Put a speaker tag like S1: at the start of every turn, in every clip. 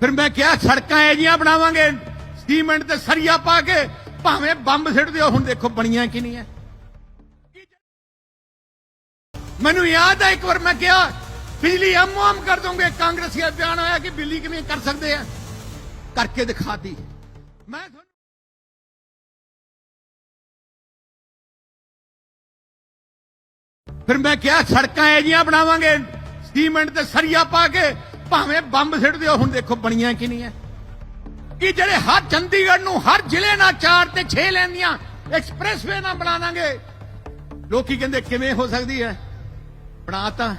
S1: ਫਿਰ ਮੈਂ ਕਿਹਾ, ਸੜਕਾਂ ਇਹ ਜੀਆਂ ਬਣਾਵਾਂਗੇ, ਸੀਮੈਂਟ ਤੇ ਸਰੀਆ ਪਾ ਕੇ, ਭਾਵੇਂ ਬੰਬ ਸਿੱਟ ਦਿਓ, ਹੁਣ ਦੇਖੋ ਬਣੀਆਂ ਕਿ ਨਹੀਂ ਹੈ ਮੈਨੂੰ ਯਾਦ ਆ, ਇੱਕ ਵਾਰ ਮੈਂ ਕਿਹਾ, ਬਿਜਲੀ ਅਮਮ ਕਰ ਦੋਗੇ ਕਾਂਗਰਸੀ ਬਿਆਨ ਆਇਆ ਕਿ ਬਿਜਲੀ ਕਿਵੇਂ ਕਰ ਸਕਦੇ ਆ ਕਰਕੇ ਦਿਖਾਤੀ। ਮੈਂ ਤੁਹਾਨੂੰ ਫਿਰ ਮੈਂ ਕਿਹਾ, ਸੜਕਾਂ ਇਹ ਜੀਆਂ ਬਣਾਵਾਂਗੇ, ਸੀਮੈਂਟ ਤੇ ਸਰੀਆ ਪਾ ਕੇ ਭਾਵੇਂ ਬੰਬ ਸਿੱਟ ਦਿਓ ਹੁਣ ਦੇਖੋ ਬਣੀਆਂ ਕਿ ਨਹੀਂ ਹੈ। ਕਿ ਜਿਹੜੇ ਹਰ ਚੰਡੀਗੜ੍ਹ ਨੂੰ, ਹਰ ਜ਼ਿਲ੍ਹੇ ਨਾਲ 4 ਤੇ 6 ਲੈਂਦੀਆਂ ਐਕਸਪ੍ਰੈਸਵੇ ਨਾਲ ਬਣਾ ਦਾਂਗੇ। ਲੋਕੀ ਕਹਿੰਦੇ, ਕਿਵੇਂ ਹੋ ਸਕਦੀ ਹੈ? ਬਣਾਤਾ।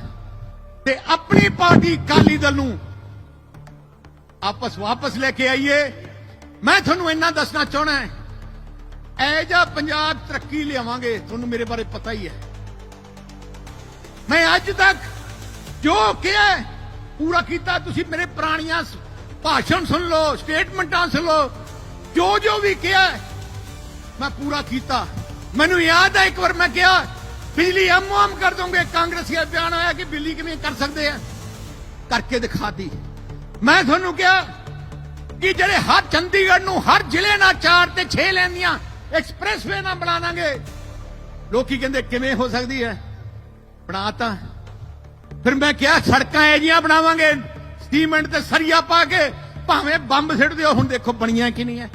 S1: ਤੇ ਆਪਣੀ ਪਾਰਟੀ ਕਾਲੀ ਦਲ ਨੂੰ ਆਪਸ ਵਾਪਸ ਲੈ ਕੇ ਆਈਏ। ਮੈਂ ਤੁਹਾਨੂੰ ਇੰਨਾ ਦੱਸਣਾ ਚਾਹਣਾ ਹੈ ਐ ਜਾ ਪੰਜਾਬ ਤਰੱਕੀ ਲਿਆਵਾਂਗੇ, ਤੁਹਾਨੂੰ ਮੇਰੇ ਬਾਰੇ ਪਤਾ ਹੀ ਹੈ। ਮੈਂ ਅੱਜ ਤੱਕ ਜੋ ਕਿਹਾ ਪੂਰਾ ਕੀਤਾ, ਤੁਸੀਂ ਮੇਰੇ ਪੁਰਾਣੀਆਂ ਭਾਸ਼ਣ ਸੁਣ ਲਓ, ਸਟੇਟਮੈਂਟਾਂ ਸੁਣ ਲਓ, ਜੋ ਜੋ ਵੀ ਕਿਹਾ, ਮੈਂ ਪੂਰਾ ਕੀਤਾ। ਮੈਨੂੰ ਯਾਦ ਹੈ, ਇੱਕ ਵਾਰ ਮੈਂ ਕਿਹਾ, ਬਿਜਲੀ ਅਮਮ ਕਰ ਦੋਗੇ ਕਾਂਗਰਸੀ ਦਾ ਬਿਆਨ ਆਇਆ ਕਿ ਬਿਜਲੀ ਕਿਵੇਂ ਕਰ ਸਕਦੇ ਆ? ਕਰਕੇ ਦਿਖਾਤੀ ਮੈਂ ਤੁਹਾਨੂੰ ਕਿਹਾ ਕਿ ਜਿਹੜੇ ਹਰ ਚੰਡੀਗੜ੍ਹ ਨੂੰ, ਹਰ ਜ਼ਿਲ੍ਹੇ ਨਾਲ 4 ਤੇ 6 ਲੈਂਦੀਆਂ ਐਕਸਪ੍ਰੈਸਵੇ ਨਾਲ ਬਣਾ ਦਾਂਗੇ, ਲੋਕੀ ਕਹਿੰਦੇ ਕਿਵੇਂ ਹੋ ਸਕਦੀ ਹੈ? ਬਣਾਤਾ ਫਿਰ ਮੈਂ ਕਿਹਾ, ਸੜਕਾਂ ਇਹ ਜੀਆਂ ਬਣਾਵਾਂਗੇ, ਸੀਮੈਂਟ ਤੇ ਸਰੀਆ ਪਾ ਕੇ, ਭਾਵੇਂ ਬੰਬ ਸਿੱਟ ਦਿਓ ਹੁਣ ਦੇਖੋ ਬਣੀਆਂ ਕਿ ਨਹੀਂ ਹੈ।